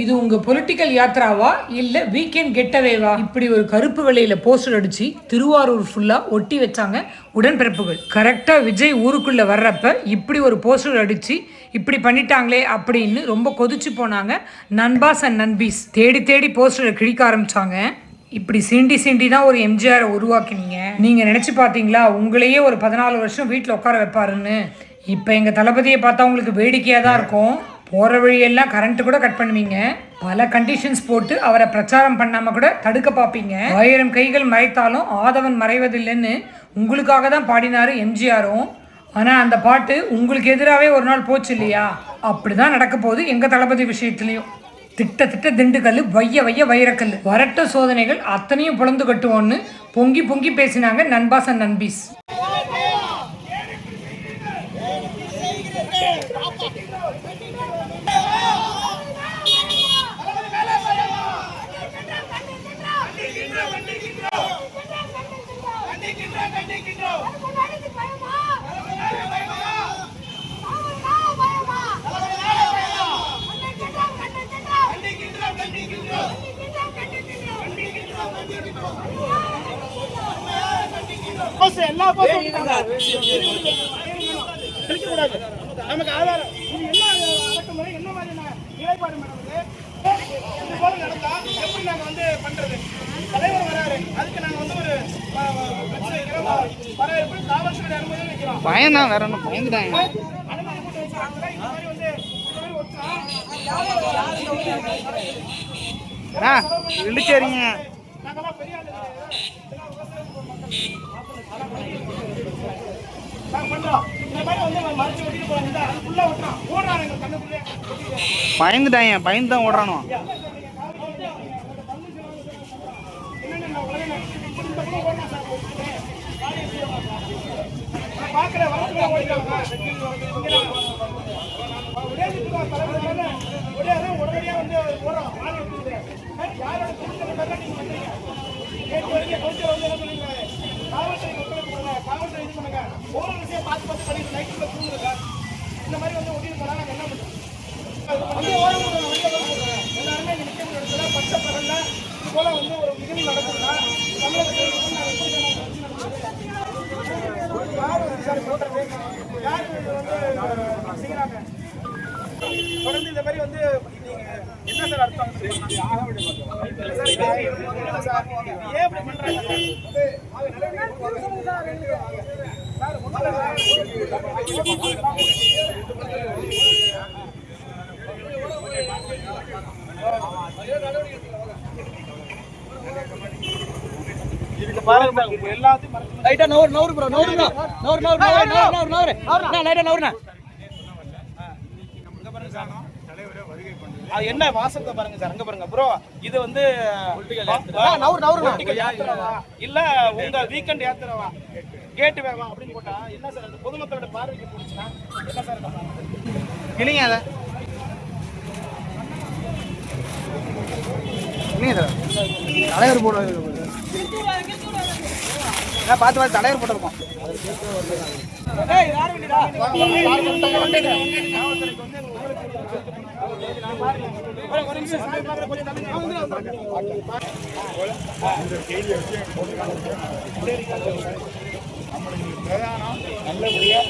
இது உங்க பொலிட்டிக்கல் யாத்ராவா இல்ல வீக்கெண்ட் கெட்டவேவா இப்படி ஒரு கருப்பு வெள்ளையில போஸ்டர் அடிச்சு திருவாரூர் ஃபுல்லா ஒட்டி வச்சாங்க உடன்பிறப்புகள். கரெக்டா விஜய் ஊருக்குள்ள வர்றப்ப இப்படி ஒரு போஸ்டர் அடிச்சு இப்படி பண்ணிட்டாங்களே அப்படின்னு ரொம்ப கொதிச்சு போனாங்க நண்பாஸ் அண்ட் நண்பீஸ். தேடி தேடி போஸ்டரை கிழிக்க ஆரம்பிச்சாங்க. இப்படி சீண்டி சீண்டி தான் ஒரு எம்ஜிஆரை உருவாக்கினீங்க. நீங்க நினைச்சு பார்த்தீங்களா உங்களையே ஒரு பதினாலு வருஷம் வீட்டில் உட்கார வைப்பாருன்னு. இப்போ எங்கள் தளபதியை பார்த்தா உங்களுக்கு வேடிக்கையாக தான் இருக்கும். போகிற வழியெல்லாம் கரண்ட்டு கூட கட் பண்ணுவீங்க பல கண்டிஷன்ஸ் போட்டு அவரை பிரச்சாரம் பண்ணாமல் கூட தடுக்க பார்ப்பீங்க ஆயிரம் கைகள் மறைத்தாலும் ஆதவன் மறைவதில்லைன்னு உங்களுக்காக தான் பாடினாரு எம்ஜிஆரும் ஆனால் அந்த பாட்டு உங்களுக்கு எதிராகவே ஒரு நாள் போச்சு இல்லையா அப்படிதான் நடக்க போகுது எங்கள் தளபதி விஷயத்துலையும் திட்ட திட்ட திண்டுக்கல் வைய வைய வைரக்கல் வரட்ட சோதனைகள் அத்தனையும் புலந்து கட்டுவோன்னு பொங்கி பொங்கி பேசினாங்க நண்பாஸ் அண்ட் நண்பீஸ் போஸ்ட் எல்லா நமக்கு ஆதாரம் இது என்ன அடக்குமுறை என்ன மாதிரியான நிலைப்பாடு மேடம் இது இது போல நடந்தா எப்படி நாங்க வந்து பண்றது. தலைவர் வராரு. அதுக்கு நாங்க வந்து ஒரு வரவேற்பு காவல்துறை அனுமதி வைக்கிறோம் பயம்தான் வேற ஒன்றும் பயந்துட்டாங்க. அனுமதி வச்சாங்க. இந்த மாதிரி வந்து இழுச்சேரிங்க பெரிய ஆளு இல்லையா? இதெல்லாம் விவசாயம் உடனடியா வந்து ஓடுறான். யாரோட குடும்பத்தை நீங்க பண்றீங்க? நேற்று வரைக்கும் கொஞ்சம் வந்து என்ன பண்ணீங்க? காவல்துறை ஒத்துழைப்பு கொடுங்க. காவல்துறை இது பண்ணுங்க. ஒவ்வொரு விஷயம் பார்த்து பார்த்து பண்ணிட்டு நைட்டுக்குள்ள தூங்குங்க. இந்த மாதிரி வந்து ஒட்டி போனா நாங்க என்ன பண்றோம்? எல்லாருமே நிற்க நிக்க பச்சை பகல்ல போல வந்து ஒரு நிகழ்வு நடக்குதுன்னா தொடர்ந்து இந்த மாதிரி வந்து நீங்க என்ன சார் அர்த்தம் ஏன் இப்படி பண்றாங்க? சார், இதுக்கு பாருங்க சார், உங்க எல்லாத்தையும் மறைச்சு லைட்டா நவுறு நவுறு ப்ரோ நவுறு ப்ரோ நவுறு நவுறு நவுறு நவுறு நவுறு. நவுறு லைட்டா நவுறுண்ணா. அது என்ன வாசத்தை பாருங்க சார் அங்க பாருங்க ப்ரோ இது வந்து நவுறு நவுறு இல்ல உங்க வீக்கெண்ட் யாத்திராவா கேட்டு வேவா? அப்படின்னு போட்டா என்ன சார் அந்த பொதுமக்களோட பார்வைக்கு போச்சுன்னா என்ன சார் அதை. சார் தலைவர் போட பார்த்து பார்த்து தலைவர் போட்டிருக்கோம் நல்லபடியா